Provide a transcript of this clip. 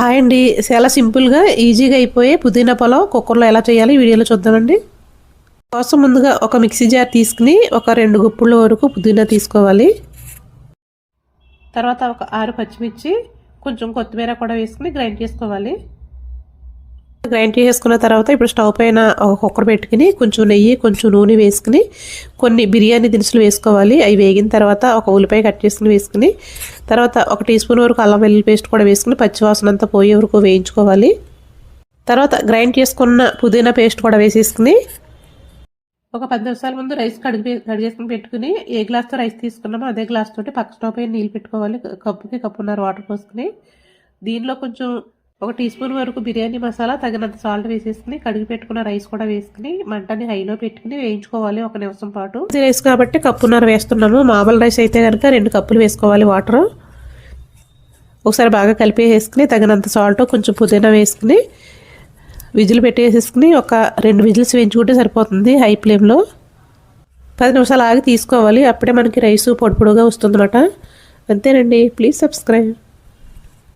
Hi అండి. చాలా సింపుల్గా ఈజీగా అయిపోయే పుదీనా పొలం కుక్కర్లో ఎలా చేయాలి వీడియోలో చూద్దామండి. కోసం ముందుగా ఒక మిక్సీ జార్ తీసుకుని ఒక రెండు గుప్పుల వరకు పుదీనా తీసుకోవాలి. తర్వాత ఒక ఆరు పచ్చిమిర్చి కొంచెం కొత్తిమీర కూడా వేసుకుని గ్రైండ్ చేసుకోవాలి. గ్రైండ్ చేసుకున్న తర్వాత ఇప్పుడు స్టవ్ పైన ఒక కుక్కర్ పెట్టుకుని కొంచెం నెయ్యి కొంచెం నూనె వేసుకుని కొన్ని బిర్యానీ దినుసులు వేసుకోవాలి. అవి వేగిన తర్వాత ఒక ఉల్లిపాయ కట్ చేసుకుని వేసుకుని తర్వాత ఒక టీ స్పూన్ వరకు అల్లం వెల్లుల్లి పేస్ట్ కూడా వేసుకుని పచ్చివాసన అంతా పోయే వరకు వేయించుకోవాలి. తర్వాత గ్రైండ్ చేసుకున్న పుదీనా పేస్ట్ కూడా వేసేసుకుని ఒక పది నిమిషాల ముందు రైస్ కడిగి కడిగి చేసుకుని పెట్టుకుని ఏ గ్లాస్తో రైస్ తీసుకున్నామో అదే గ్లాస్ తోటి పక్క స్టవ్ పైన నీళ్ళు పెట్టుకోవాలి. కప్పుకి కప్పున్నర వాటర్ పోసుకుని దీనిలో కొంచెం ఒక టీ స్పూన్ వరకు బిర్యానీ మసాలా తగినంత సాల్ట్ వేసేసుకుని కడిగి పెట్టుకున్న రైస్ కూడా వేసుకుని మంటని హైలో పెట్టుకుని వేయించుకోవాలి ఒక నిమిషం పాటు. రైస్ కాబట్టి కప్పున్నర వేస్తున్నాము మామూలు రైస్ అయితే కనుక రెండు కప్పులు వేసుకోవాలి వాటర్ ఒకసారి బాగా కలిపి వేసుకుని తగినంత సాల్ట్ కొంచెం పుదీనా వేసుకుని విజిల్ పెట్టేసేసుకుని ఒక రెండు విజిల్స్ వేయించుకుంటే సరిపోతుంది హై ఫ్లేమ్లో పది నిమిషాలు ఆగి తీసుకోవాలి. అప్పుడే మనకి రైస్ పొడి పొడిగా వస్తుందన్నమాట. అంతేనండి. Please subscribe